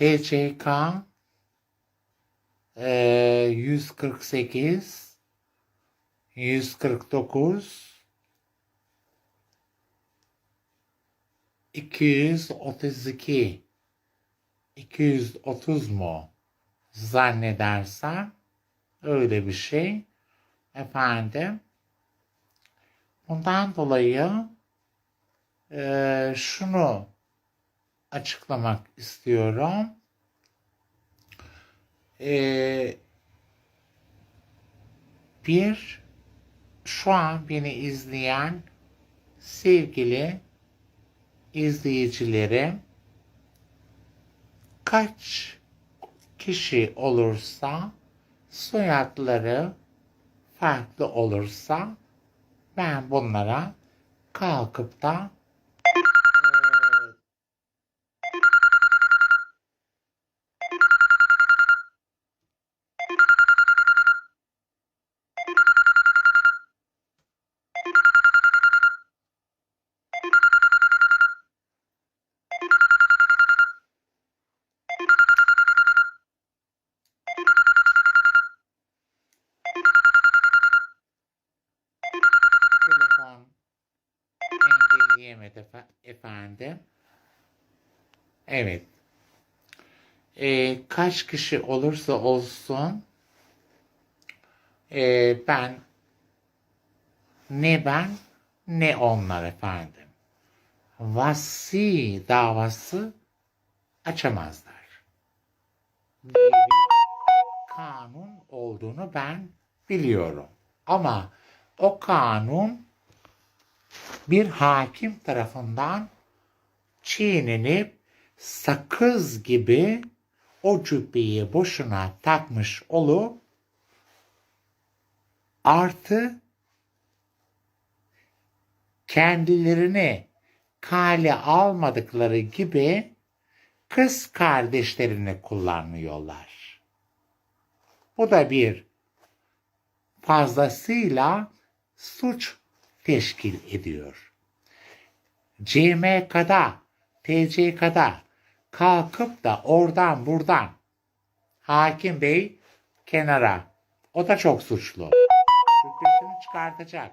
TCK e, 148 149 232 230 mu zannedersem öyle bir şey. Efendim bundan dolayı e, şunu açıklamak istiyorum. E, bir şu an beni izleyen sevgili izleyicilerim kaç kişi olursa soyadları farklı olursa ben bunlara kalkıp da engelleyemedi efe- efendim. Evet. Ee, kaç kişi olursa olsun ee, ben ne ben ne onlar efendim. Vasi davası açamazlar. Diye bir kanun olduğunu ben biliyorum. Ama o kanun bir hakim tarafından çiğnenip sakız gibi o cübbeyi boşuna takmış olup artı kendilerini kale almadıkları gibi kız kardeşlerini kullanıyorlar. Bu da bir fazlasıyla suç teşkil ediyor. CMK'da, TCK'da kalkıp da oradan buradan hakim bey kenara. O da çok suçlu. Şüphesini çıkartacak.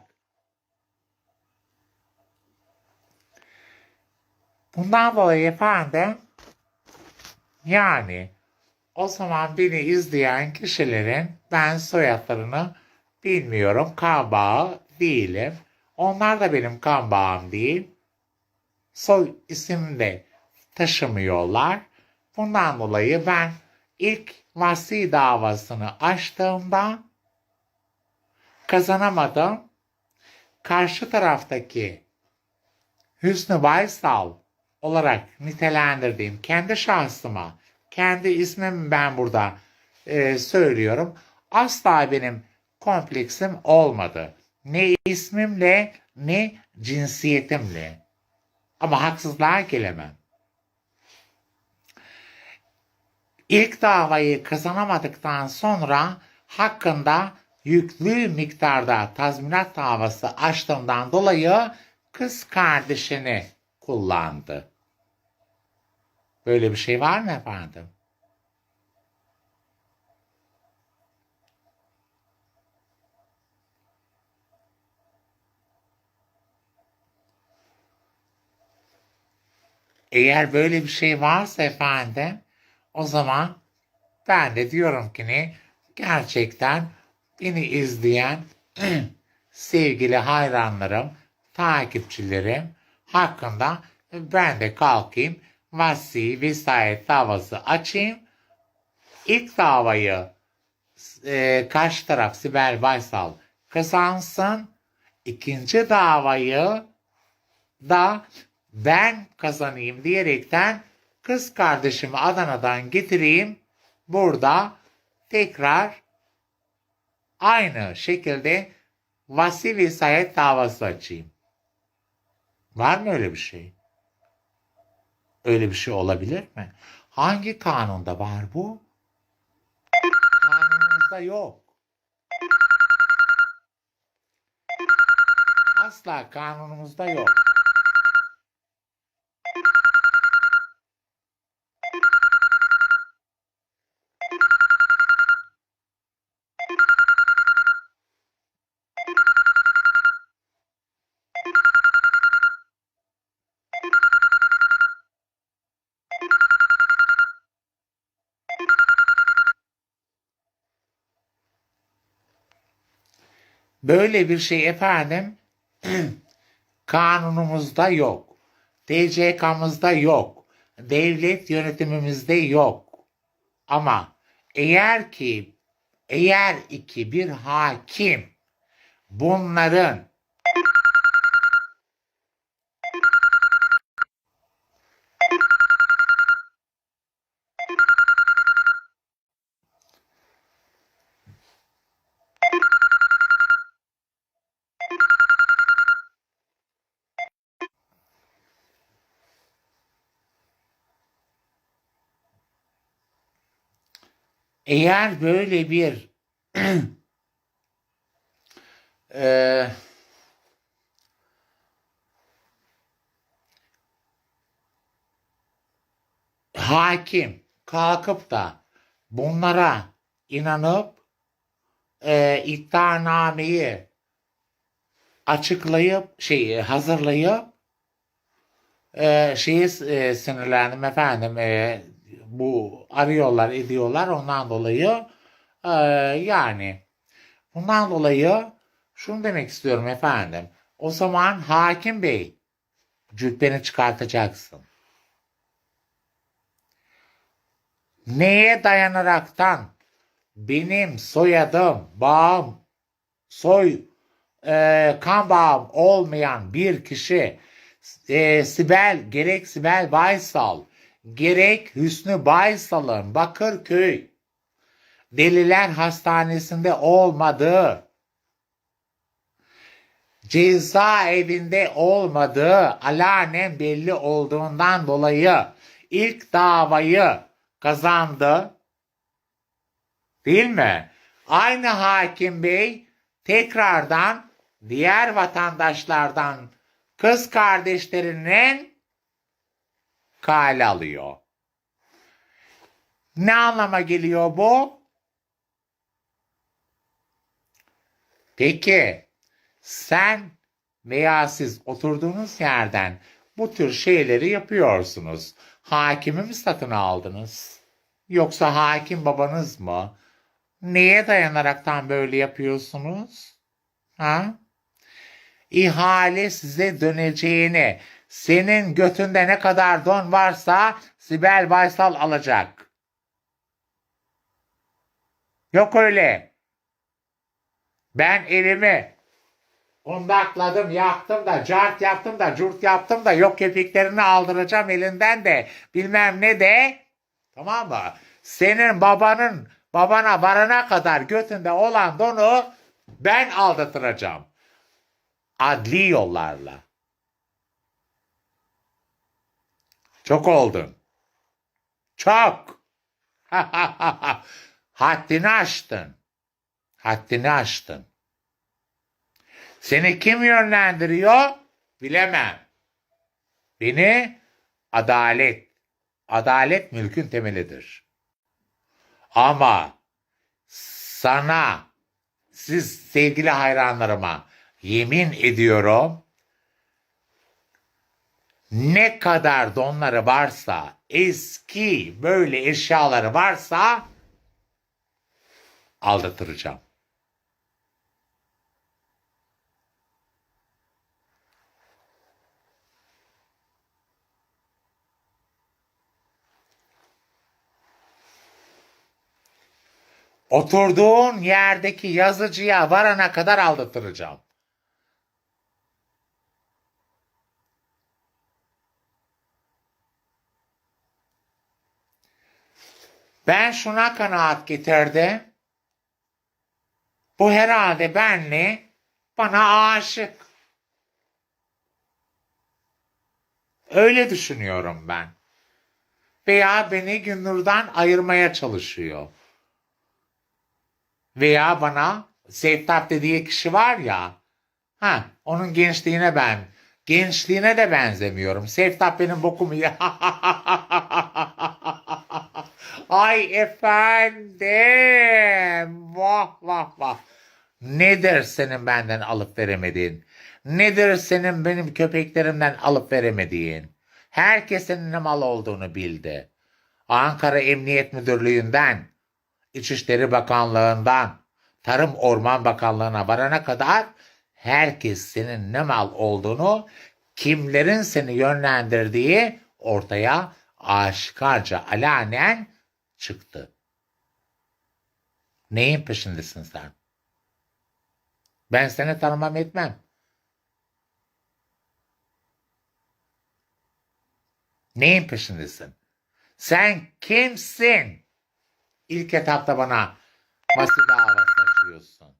Bundan dolayı efendim yani o zaman beni izleyen kişilerin ben soyadlarını bilmiyorum. Kan bağı değilim. Onlar da benim kan bağım değil. Soy isim de taşımıyorlar. Bundan dolayı ben ilk vasi davasını açtığımda kazanamadım. Karşı taraftaki Hüsnü Baysal olarak nitelendirdiğim kendi şahsıma, kendi ismimi ben burada e, söylüyorum. Asla benim kompleksim olmadı. Ne ismimle ne cinsiyetimle. Ama haksızlığa gelemem. İlk davayı kazanamadıktan sonra hakkında yüklü miktarda tazminat davası açtığımdan dolayı kız kardeşini kullandı. Böyle bir şey var mı efendim? Eğer böyle bir şey varsa efendim o zaman ben de diyorum ki ne gerçekten beni izleyen sevgili hayranlarım, takipçilerim hakkında ben de kalkayım vasi vesayet davası açayım. İlk davayı e, karşı taraf Sibel Baysal kazansın. İkinci davayı da ben kazanayım diyerekten kız kardeşimi Adana'dan getireyim. Burada tekrar aynı şekilde vasi vesayet davası açayım. Var mı öyle bir şey? Öyle bir şey olabilir mi? Hangi kanunda var bu? Kanunumuzda yok. Asla kanunumuzda yok. Böyle bir şey efendim kanunumuzda yok. TCK'mızda yok. Devlet yönetimimizde yok. Ama eğer ki eğer iki bir hakim bunların eğer böyle bir eee hakim kalkıp da bunlara inanıp e, iddianameyi açıklayıp şeyi hazırlayıp e, şeyi e, sinirlendim efendim e, bu arıyorlar ediyorlar ondan dolayı e, yani bundan dolayı şunu demek istiyorum efendim o zaman hakim bey cübbeni çıkartacaksın. Neye dayanaraktan benim soyadım, bağım, soy, e, kan bağım olmayan bir kişi e, Sibel, gerek Sibel Baysal, gerek Hüsnü Baysal'ın Bakırköy Deliler Hastanesi'nde olmadığı, cezaevinde olmadığı alanen belli olduğundan dolayı ilk davayı kazandı. Değil mi? Aynı hakim bey tekrardan diğer vatandaşlardan kız kardeşlerinin kale alıyor. Ne anlama geliyor bu? Peki sen veya siz oturduğunuz yerden bu tür şeyleri yapıyorsunuz. Hakimi mi satın aldınız? Yoksa hakim babanız mı? Neye dayanaraktan böyle yapıyorsunuz? Ha? İhale size döneceğini, senin götünde ne kadar don varsa Sibel Baysal alacak. Yok öyle. Ben evimi kundakladım, yaktım da, cart yaptım da, curt yaptım da, yok kepiklerini aldıracağım elinden de, bilmem ne de. Tamam mı? Senin babanın babana varana kadar götünde olan donu ben aldatıracağım. Adli yollarla. Çok oldun. Çok. Haddini aştın. Haddini aştın. Seni kim yönlendiriyor? Bilemem. Beni adalet. Adalet mülkün temelidir. Ama sana, siz sevgili hayranlarıma yemin ediyorum ne kadar donları varsa, eski böyle eşyaları varsa aldatıracağım. Oturduğun yerdeki yazıcıya varana kadar aldatıracağım. Ben şuna kanaat getirdim. Bu herhalde benle bana aşık. Öyle düşünüyorum ben. Veya beni Günnur'dan ayırmaya çalışıyor. Veya bana Sevtap dediği kişi var ya. Ha, onun gençliğine ben. Gençliğine de benzemiyorum. Sevtap benim bokumu ya. Ay efendim. Vah vah vah. Nedir senin benden alıp veremediğin? Nedir senin benim köpeklerimden alıp veremediğin? Herkesin ne mal olduğunu bildi. Ankara Emniyet Müdürlüğü'nden, İçişleri Bakanlığı'ndan, Tarım Orman Bakanlığı'na varana kadar herkes senin ne mal olduğunu, kimlerin seni yönlendirdiği ortaya aşikarca alanen çıktı. Neyin peşindesin sen? Ben seni tanımam etmem. Neyin peşindesin? Sen kimsin? İlk etapta bana Masi davası açıyorsun.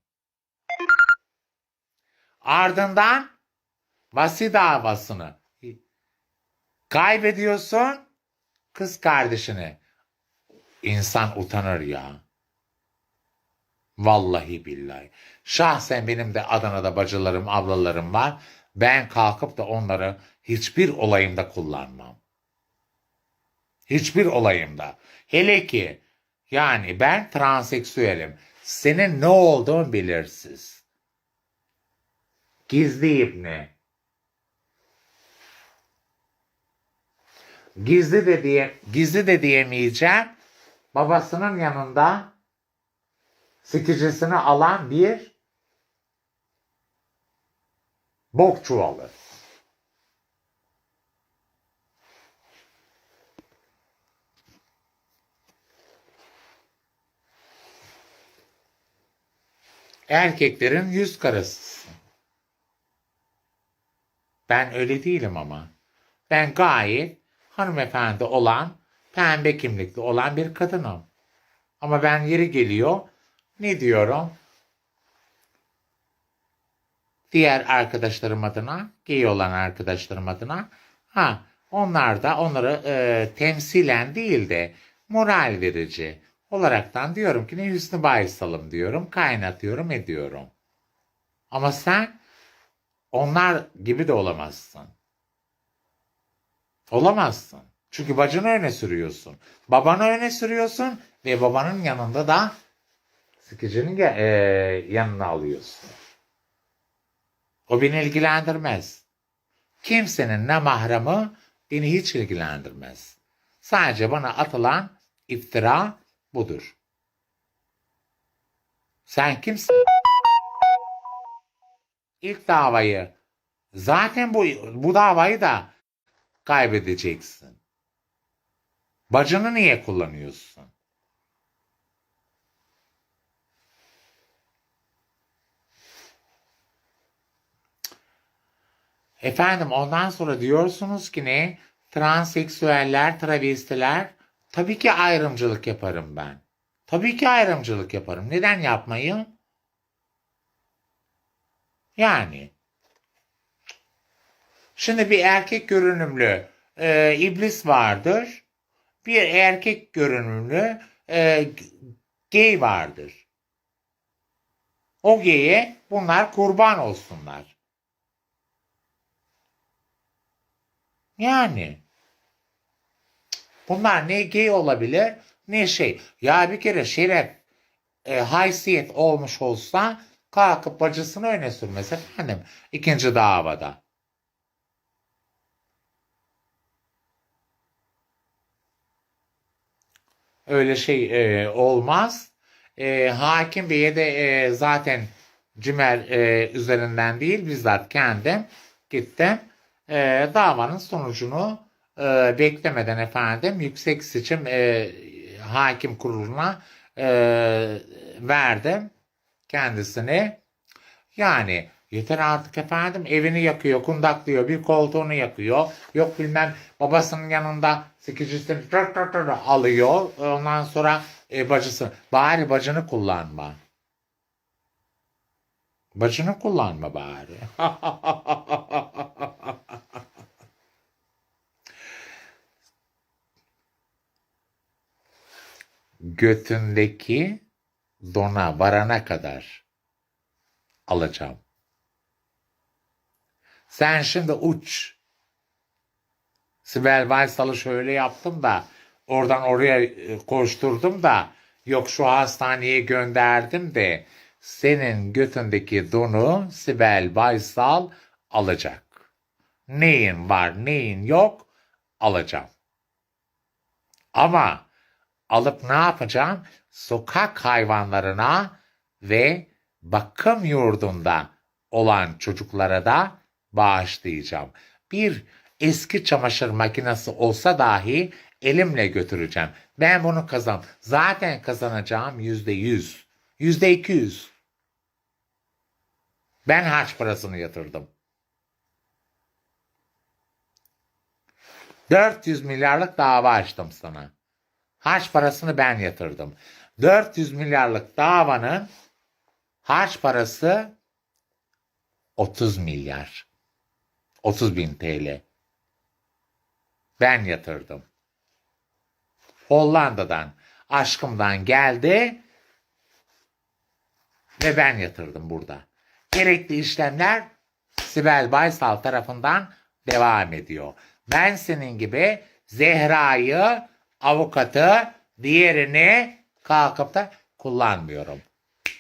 Ardından Masi davasını kaybediyorsun kız kardeşini. İnsan utanır ya. Vallahi billahi. Şahsen benim de Adana'da bacılarım, ablalarım var. Ben kalkıp da onları hiçbir olayımda kullanmam. Hiçbir olayımda. Hele ki yani ben transseksüelim. Senin ne olduğun belirsiz. Gizli ibne. Gizli de diye gizli de diyemeyeceğim. Babasının yanında sikicisini alan bir bok çuvalı. Erkeklerin yüz karasısın. Ben öyle değilim ama. Ben gayet hanımefendi olan, pembe kimlikli olan bir kadınım. Ama ben yeri geliyor, ne diyorum? Diğer arkadaşlarım adına, gay olan arkadaşlarım adına, ha onlar da onları e, temsilen değil de moral verici olaraktan diyorum ki ne Hüsnü Baysal'ım diyorum, kaynatıyorum, ediyorum. Ama sen onlar gibi de olamazsın. Olamazsın. Çünkü bacını öne sürüyorsun. Babanı öne sürüyorsun ve babanın yanında da sıkıcının e, yanına alıyorsun. O beni ilgilendirmez. Kimsenin ne mahremı beni hiç ilgilendirmez. Sadece bana atılan iftira budur. Sen kimsin? İlk davayı zaten bu bu davayı da kaybedeceksin. Bacını niye kullanıyorsun? Efendim ondan sonra diyorsunuz ki ne? Transseksüeller, travestiler tabii ki ayrımcılık yaparım ben. Tabii ki ayrımcılık yaparım. Neden yapmayayım? Yani Şimdi bir erkek görünümlü e, iblis vardır. Bir erkek görünümlü e, gay vardır. O gay'e bunlar kurban olsunlar. Yani bunlar ne gay olabilir ne şey. Ya bir kere şeref e, haysiyet olmuş olsa kalkıp bacısını öne sürmez efendim ikinci davada. Öyle şey e, olmaz. E, hakim Bey'e de e, zaten Cimer e, üzerinden değil bizzat kendim gittim. E, davanın sonucunu e, beklemeden efendim yüksek seçim e, hakim kuruluna e, verdim kendisini. Yani Yeter artık efendim evini yakıyor, kundaklıyor, bir koltuğunu yakıyor. Yok bilmem babasının yanında sekicisini tır tır tır alıyor. Ondan sonra e, bacısı. Bari bacını kullanma. Bacını kullanma bari. Götündeki dona varana kadar alacağım. Sen şimdi uç. Sibel Baysal'ı şöyle yaptım da oradan oraya e, koşturdum da yok şu hastaneye gönderdim de senin götündeki donu Sibel Baysal alacak. Neyin var neyin yok alacağım. Ama alıp ne yapacağım? Sokak hayvanlarına ve bakım yurdunda olan çocuklara da bağışlayacağım. Bir eski çamaşır makinesi olsa dahi elimle götüreceğim. Ben bunu kazan. Zaten kazanacağım yüzde yüz. Yüzde iki yüz. Ben harç parasını yatırdım. 400 milyarlık dava açtım sana. Harç parasını ben yatırdım. 400 milyarlık davanın harç parası 30 milyar. 30 bin TL. Ben yatırdım. Hollanda'dan, aşkımdan geldi ve ben yatırdım burada. Gerekli işlemler Sibel Baysal tarafından devam ediyor. Ben senin gibi Zehra'yı, avukatı, diğerini kalkıp da kullanmıyorum.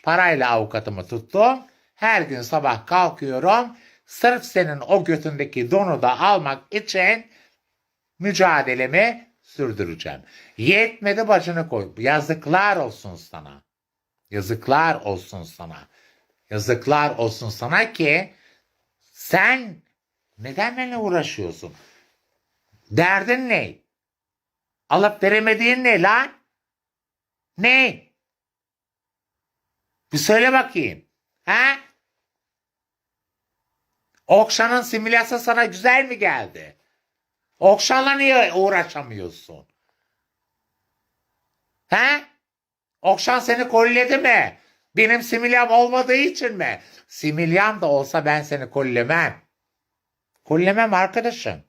Parayla avukatımı tuttum. Her gün sabah kalkıyorum. Sırf senin o götündeki donu da almak için mücadelemi sürdüreceğim. Yetmedi başını koy. Yazıklar olsun sana. Yazıklar olsun sana. Yazıklar olsun sana ki sen neden benimle uğraşıyorsun? Derdin ne? Alıp veremediğin ne lan? Ne? Bir söyle bakayım. Ha? Okşan'ın simülasyonu sana güzel mi geldi? Okşan'la niye uğraşamıyorsun? He? Okşan seni kolledi mi? Benim similyam olmadığı için mi? Similyam da olsa ben seni kollemem. Kollemem arkadaşım.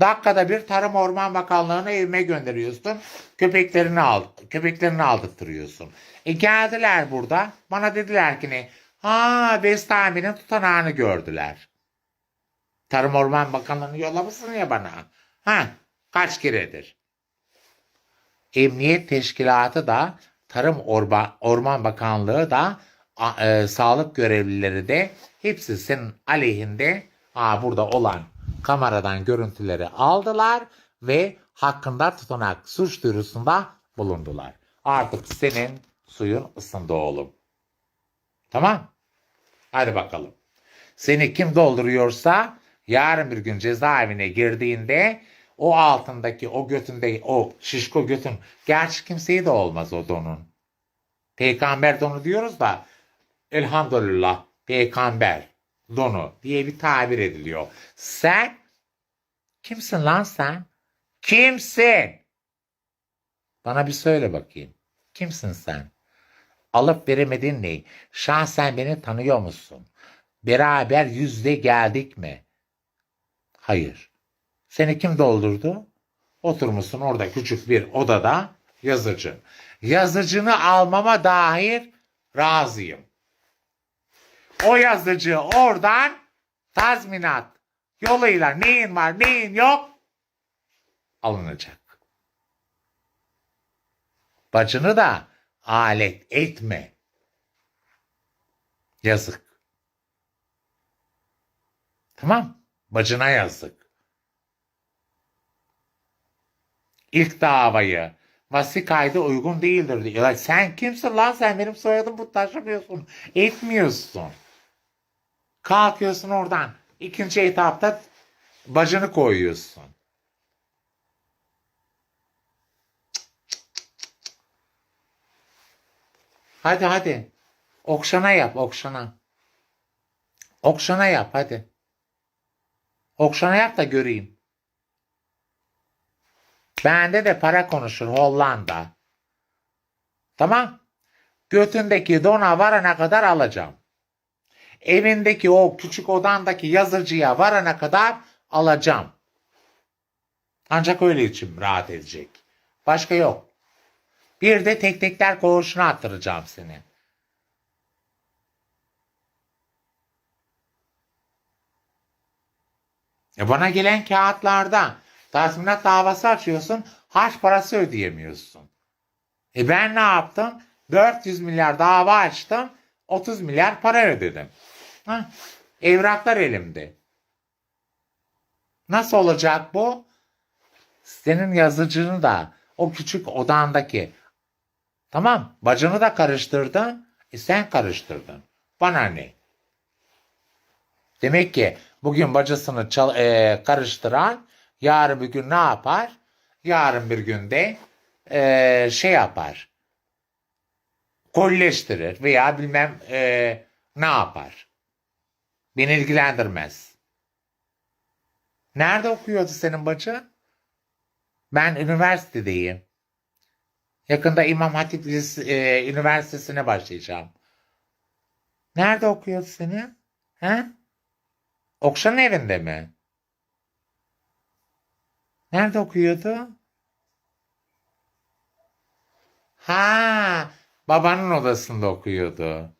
Dakikada bir Tarım Orman Bakanlığı'na evime gönderiyorsun. Köpeklerini al, köpeklerini aldırtıyorsun. E geldiler burada. Bana dediler ki ne? Ha Bestami'nin tutanağını gördüler. Tarım Orman Bakanlığı'nı yollamışsın ya bana. Ha kaç keredir? Emniyet Teşkilatı da Tarım Orba, Orman Bakanlığı da e, sağlık görevlileri de hepsi senin aleyhinde aa, burada olan kameradan görüntüleri aldılar ve hakkında tutanak suç duyurusunda bulundular. Artık senin suyun ısındı oğlum. Tamam. Hadi bakalım. Seni kim dolduruyorsa yarın bir gün cezaevine girdiğinde o altındaki o götünde o şişko götün gerçi kimseyi de olmaz o donun. Peygamber donu diyoruz da elhamdülillah peygamber donu diye bir tabir ediliyor. Sen kimsin lan sen? Kimsin? Bana bir söyle bakayım. Kimsin sen? Alıp veremedin ne? Şahsen beni tanıyor musun? Beraber yüzde geldik mi? Hayır. Seni kim doldurdu? Oturmuşsun orada küçük bir odada yazıcı. Yazıcını almama dair razıyım. O yazıcı oradan tazminat yoluyla neyin var neyin yok alınacak. Bacını da alet etme. Yazık. Tamam. Bacına yazık. İlk davayı vasi kaydı uygun değildir diyor. Ya sen kimsin lan sen benim soyadımı bu taşımıyorsun. Etmiyorsun. Kalkıyorsun oradan. İkinci etapta bacını koyuyorsun. Hadi hadi. Okşana yap okşana. Okşana yap hadi. Okşana yap da göreyim. Bende de para konuşur Hollanda. Tamam. Götündeki dona varana kadar alacağım. Evindeki o küçük odandaki yazıcıya varana kadar alacağım. Ancak öyle içim rahat edecek. Başka yok. Bir de tek tekler koğuşuna attıracağım seni. E bana gelen kağıtlarda tazminat davası açıyorsun, harç parası ödeyemiyorsun. E ben ne yaptım? 400 milyar dava açtım, 30 milyar para ödedim. Hah, evraklar elimde. Nasıl olacak bu? Senin yazıcını da o küçük odandaki tamam bacını da karıştırdın E sen karıştırdın. Bana ne? Demek ki bugün bacasını çal- e, karıştıran yarın bir gün ne yapar? Yarın bir günde e, şey yapar. Kolleştirir veya bilmem e, ne yapar. Beni ilgilendirmez. Nerede okuyordu senin bacın? Ben üniversitedeyim. Yakında İmam Hatip Lis- e, Üniversitesi'ne başlayacağım. Nerede okuyordu senin? He? Okşan'ın evinde mi? Nerede okuyordu? Ha, babanın odasında okuyordu.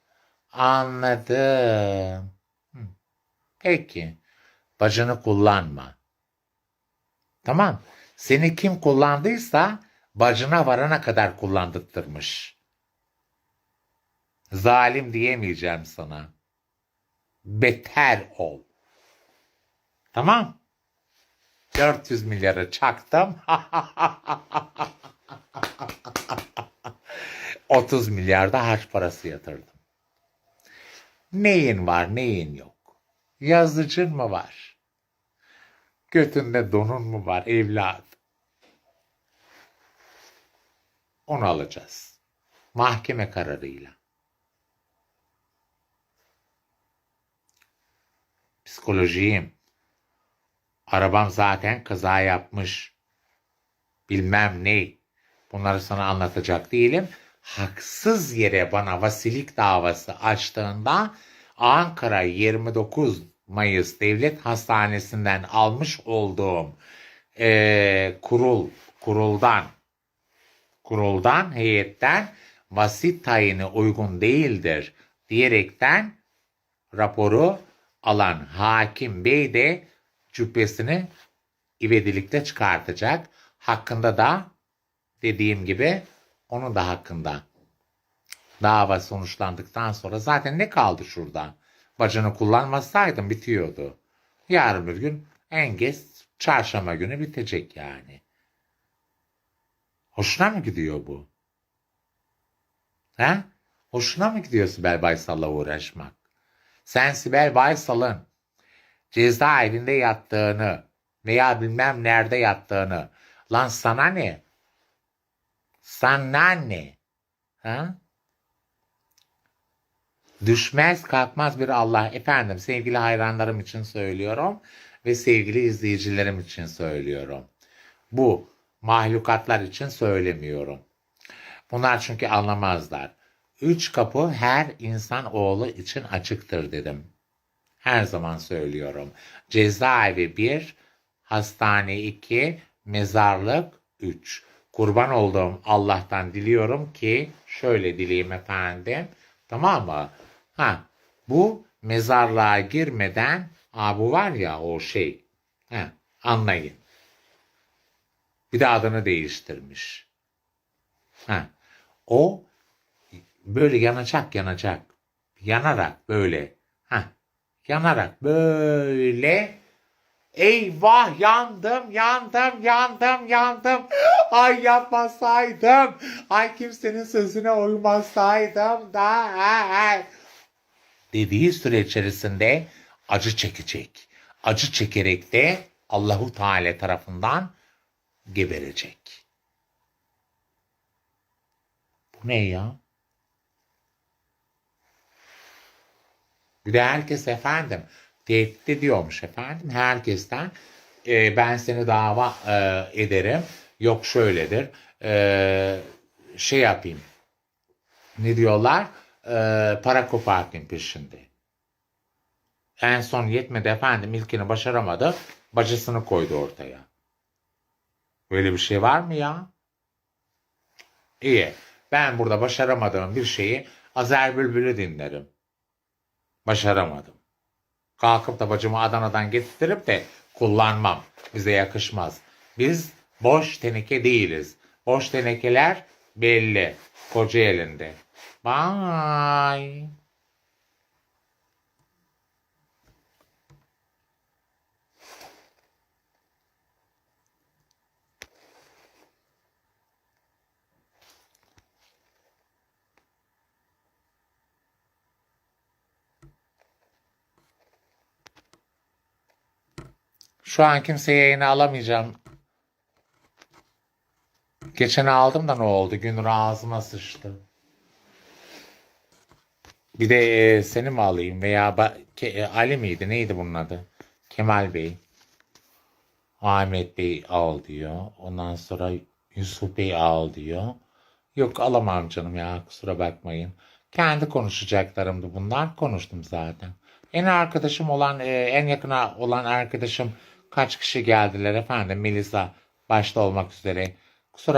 Anladım. Peki. Bacını kullanma. Tamam. Seni kim kullandıysa bacına varana kadar kullandırtırmış. Zalim diyemeyeceğim sana. Beter ol. Tamam. 400 milyarı çaktım. 30 milyarda harç parası yatırdım. Neyin var neyin yok? Yazıcın mı var? Götünde donun mu var evlat? Onu alacağız. Mahkeme kararıyla. Psikolojiyim. Arabam zaten kaza yapmış. Bilmem ne. Bunları sana anlatacak değilim. Haksız yere bana vasilik davası açtığında Ankara 29 Mayıs Devlet Hastanesi'nden almış olduğum eee, kurul kuruldan kuruldan heyetten vasit tayini uygun değildir diyerekten raporu alan hakim bey de cübbesini ivedilikte çıkartacak. Hakkında da dediğim gibi onun da hakkında dava sonuçlandıktan sonra zaten ne kaldı şurada? Bacını kullanmasaydım bitiyordu. Yarın bir gün en geç çarşamba günü bitecek yani. Hoşuna mı gidiyor bu? He? Hoşuna mı gidiyor Sibel Baysal'la uğraşmak? Sen Sibel Baysal'ın cezaevinde yattığını veya bilmem nerede yattığını lan sana ne? Sana ne? Ha? Düşmez kalkmaz bir Allah. Efendim sevgili hayranlarım için söylüyorum ve sevgili izleyicilerim için söylüyorum. Bu mahlukatlar için söylemiyorum. Bunlar çünkü anlamazlar. Üç kapı her insan oğlu için açıktır dedim. Her zaman söylüyorum. Cezaevi 1, hastane 2, mezarlık 3. Kurban olduğum Allah'tan diliyorum ki şöyle dileyim efendim. Tamam mı? Ha, bu mezarlığa girmeden aa, bu var ya o şey. Ha, anlayın. Bir de adını değiştirmiş. Ha, o böyle yanacak yanacak. Yanarak böyle. Ha, yanarak böyle Eyvah yandım yandım yandım yandım. Ay yapmasaydım. Ay kimsenin sözüne uymasaydım da. Dediği süre içerisinde acı çekecek. Acı çekerek de Allahu Teala tarafından geberecek. Bu ne ya? Bir de herkes efendim tehdit ediyormuş efendim. Herkesten e, ben seni dava e, ederim. Yok şöyledir. E, şey yapayım. Ne diyorlar? E, para kopartayım peşinde. En son yetmedi efendim ilkini başaramadı. Bacısını koydu ortaya böyle bir şey var mı ya iyi ben burada başaramadığım bir şeyi Azer Bülbül'ü dinlerim başaramadım Kalkıp da bacımı Adana'dan getirip de kullanmam. Bize yakışmaz. Biz boş teneke değiliz. Boş tenekeler belli. Koca elinde. Bye. Şu an kimseye yayına alamayacağım. Geçen aldım da ne oldu? Günür ağzıma sıçtı. Bir de e, seni mi alayım veya Ke- e, Ali miydi? Neydi bunun adı? Kemal Bey. Ahmet Bey al diyor. Ondan sonra Yusuf Bey al diyor. Yok alamam canım ya kusura bakmayın. Kendi konuşacaklarımdı bunlar. Konuştum zaten. En arkadaşım olan, e, en yakına olan arkadaşım kaç kişi geldiler efendim? Melisa başta olmak üzere.